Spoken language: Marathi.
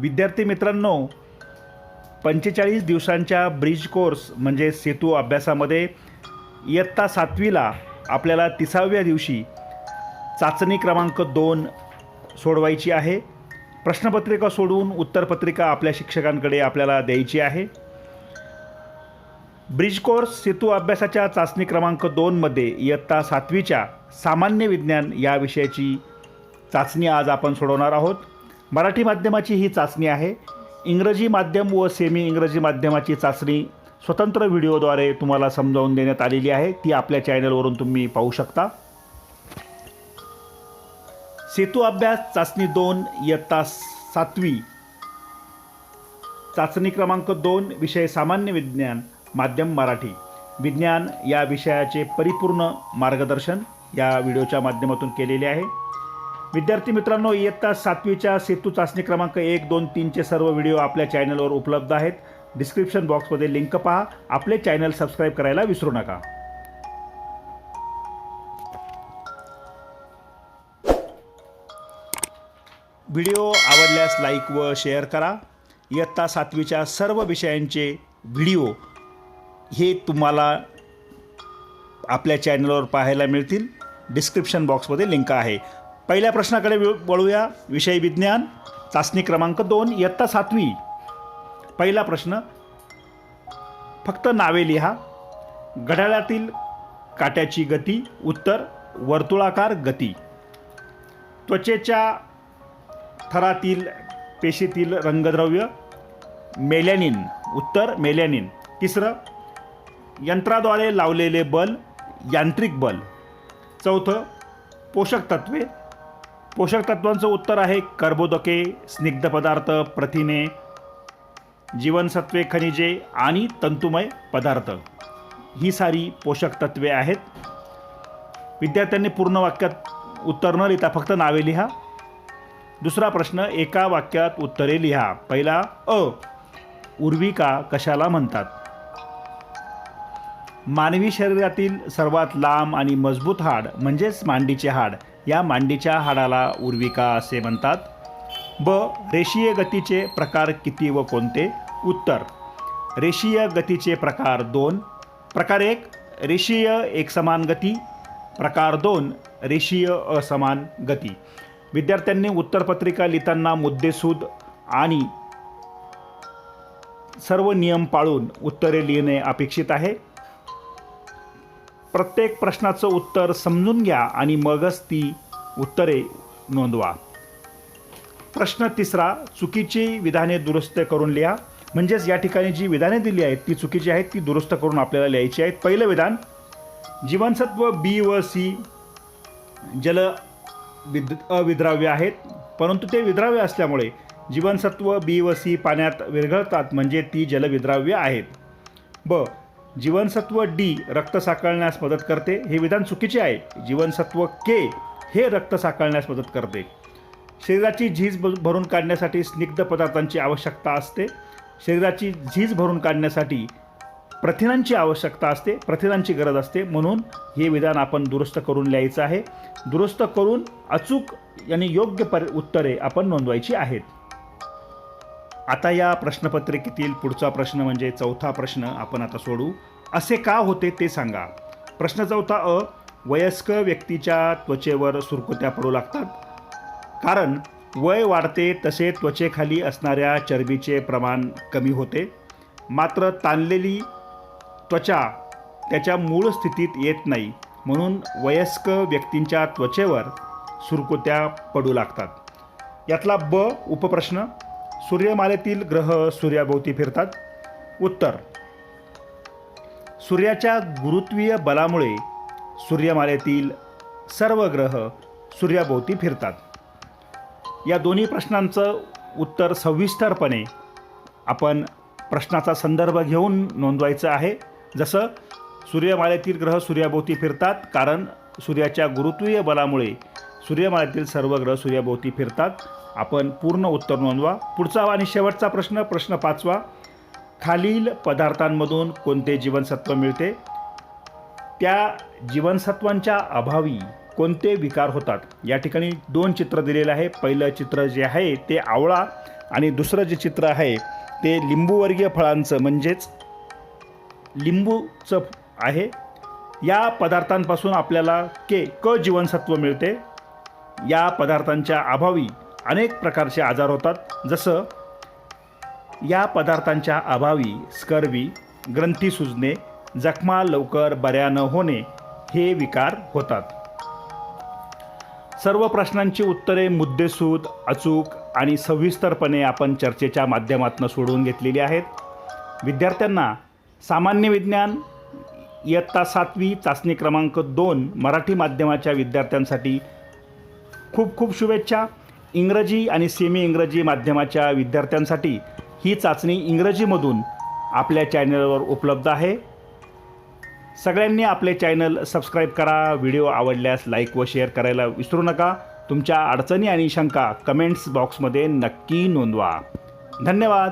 विद्यार्थी मित्रांनो पंचेचाळीस दिवसांच्या ब्रिज कोर्स म्हणजे सेतू अभ्यासामध्ये इयत्ता सातवीला आपल्याला तिसाव्या दिवशी चाचणी क्रमांक दोन सोडवायची आहे. प्रश्नपत्रिका सोडवून उत्तरपत्रिका आपल्या शिक्षकांकडे आपल्याला द्यायची आहे. ब्रिज कोर्स सेतू अभ्यासाच्या चाचणी क्रमांक दोनमध्ये इयत्ता सातवीच्या सामान्य विज्ञान या विषयाची चाचणी आज आपण सोडवणार आहोत. मराठी माध्यमाची ही चाचणी आहे. इंग्रजी माध्यम व सेमी इंग्रजी माध्यमाची चाचणी स्वतंत्र व्हिडिओद्वारे तुम्हाला समजावून देण्यात आलेली आहे. ती आपल्या चॅनलवरून तुम्ही पाहू शकता. सेतू अभ्यास चाचणी दोन इयत्ता सातवी. चाचणी क्रमांक दोन विषय सामान्य विज्ञान माध्यम मराठी. विज्ञान या विषयाचे परिपूर्ण मार्गदर्शन या व्हिडिओच्या माध्यमातून केलेले आहे. विद्यार्थी मित्रांनो इयत्ता सातवीच्या सेतू चाचणी क्रमांक एक दोन तीनचे सर्व व्हिडिओ आपल्या चॅनलवर उपलब्ध आहेत. डिस्क्रिप्शन बॉक्समध्ये लिंक पहा. आपले चॅनल सबस्क्राईब करायला विसरू नका. व्हिडिओ आवडल्यास लाईक व शेअर करा. इयत्ता सातवीच्या सर्व विषयांचे व्हिडिओ हे तुम्हाला आपल्या चॅनलवर पाहायला मिळतील. डिस्क्रिप्शन बॉक्समध्ये लिंक आहे. पहिल्या प्रश्नाकडे वळूया. विषय विज्ञान चाचणी क्रमांक दोन इयत्ता सातवी. पहिला प्रश्न फक्त नावे लिहा. घड्याळातील काट्याची गती उत्तर वर्तुळाकार गती. त्वचेच्या थरातील पेशीतील रंगद्रव्य मेलॅनिन. उत्तर मेलॅनिन. तिसरं यंत्राद्वारे लावलेले बल यांत्रिक बल. चौथं पोषक तत्वे पोषक तत्वांचं उत्तर आहे कर्बोदके स्निग्ध पदार्थ प्रथिने जीवनसत्वे खनिजे आणि तंतुमय पदार्थ. ही सारी पोषक तत्वे आहेत. विद्यार्थ्यांनी पूर्ण वाक्यात उत्तर न लिहिता फक्त नावे लिहा. दुसरा प्रश्न एका वाक्यात उत्तरे लिहा. पहिला अ. उर्विका कशाला म्हणतात? मानवी शरीरातील सर्वात लांब आणि मजबूत हाड म्हणजेच मांडीचे हाड. या मांडीच्या हाडाला उर्विका असे म्हणतात. ब. रेषीय गतीचे प्रकार किती व कोणते? उत्तर. रेषीय गतीचे प्रकार दोन. प्रकार एक. रेषीय एकसमान गती. प्रकार दोन. रेषीय असमान गती. विद्यार्थ्यांनी उत्तरपत्रिका लिहिताना मुद्देसूद आणि सर्व नियम पाळून उत्तरे लिहिणे अपेक्षित आहे. प्रत्येक प्रश्नाचं उत्तर समजून घ्या आणि मगच ती उत्तरे नोंदवा. प्रश्न तिसरा चुकीची विधाने दुरुस्त करून लिहा. म्हणजेच या ठिकाणी जी विधाने दिली आहेत ती चुकीची आहेत ती दुरुस्त करून आपल्याला लिहायची आहेत. पहिलं विधान जीवनसत्व बी व सी जल विद अविद्राव्य आहेत. परंतु ते विद्राव्य असल्यामुळे जीवनसत्व बी व सी पाण्यात विरघळतात म्हणजे ती जलविद्राव्य आहेत. ब जीवनसत्व डी रक्त साकळण्यास मदत करते. हे विधान चुकीचे आहे. जीवनसत्व के हे रक्त साकळण्यास मदत करते. शरीराची झीज भरून काढण्यासाठी स्निग्ध पदार्थांची आवश्यकता असते. शरीराची झीज भरून काढण्यासाठी प्रथिनांची आवश्यकता असते. प्रथिनांची गरज असते. म्हणून हे विधान आपण दुरुस्त करून लिहायचं आहे. दुरुस्त करून अचूक आणि योग्य पर उत्तरे आपण नोंदवायची आहेत. आता या प्रश्नपत्रिकेतील पुढचा प्रश्न म्हणजे चौथा प्रश्न आपण आता सोडू. असे का होते ते सांगा. प्रश्न चौथा अ वयस्क व्यक्तीच्या त्वचेवर सुरकुत्या पडू लागतात. कारण वय वाढते तसे त्वचेखाली असणाऱ्या चरबीचे प्रमाण कमी होते. मात्र ताणलेली त्वचा त्याच्या मूळ स्थितीत येत नाही. म्हणून वयस्क व्यक्तींच्या त्वचेवर सुरकुत्या पडू लागतात. यातला ब उपप्रश्न सूर्यमालेतील ग्रह सूर्याभोवती फिरतात. उत्तर. सूर्याच्या गुरुत्वीय बलामुळे सूर्यमालेतील सर्व ग्रह सूर्याभोवती फिरतात. या दोन्ही प्रश्नांचं उत्तर सविस्तरपणे आपण प्रश्नाचा संदर्भ घेऊन नोंदवायचं आहे. जसं सूर्यमालेतील ग्रह सूर्याभोवती फिरतात कारण सूर्याच्या गुरुत्वीय बलामुळे सूर्यमालेतील सर्व ग्रह सूर्याभोवती फिरतात. आपण पूर्ण उत्तर नोंदवा. पुढचा आणि शेवटचा प्रश्न प्रश्न पाचवा. खालील पदार्थांमधून कोणते जीवनसत्व मिळते? त्या जीवनसत्वांच्या अभावी कोणते विकार होतात? या ठिकाणी दोन चित्र दिलेले आहे. पहिलं चित्र जे आहे ते आवळा आणि दुसरं जे चित्र आहे ते लिंबूवर्गीय फळांचं म्हणजेच लिंबूचं आहे. या पदार्थांपासून आपल्याला के क जीवनसत्व मिळते. या पदार्थांच्या अभावी अनेक प्रकारचे आजार होतात जसं या पदार्थांच्या अभावी स्कर्वी ग्रंथी सुजणे जखमा लवकर बऱ्या न होणे हे विकार होतात. सर्व प्रश्नांची उत्तरे मुद्देसूद अचूक आणि सविस्तरपणे आपण चर्चेच्या माध्यमातून सोडवून घेतलेली आहेत. विद्यार्थ्यांना सामान्य विज्ञान इयत्ता सातवी चाचणी क्रमांक दोन मराठी माध्यमाच्या विद्यार्थ्यांसाठी खूप खूप शुभेच्छा. इंग्रजी आणि सेमी इंग्रजी माध्यमाच्या विद्यार्थ्यांसाठी ही चाचणी इंग्रजीमधून आपल्या चॅनलवर उपलब्ध आहे. सगळ्यांनी आपले चॅनल सबस्क्राईब करा व्हिडिओ आवडल्यास लाईक व शेअर करायला विसरू नका. तुमच्या अडचणी आणि शंका कमेंट्स बॉक्समध्ये नक्की नोंदवा. धन्यवाद.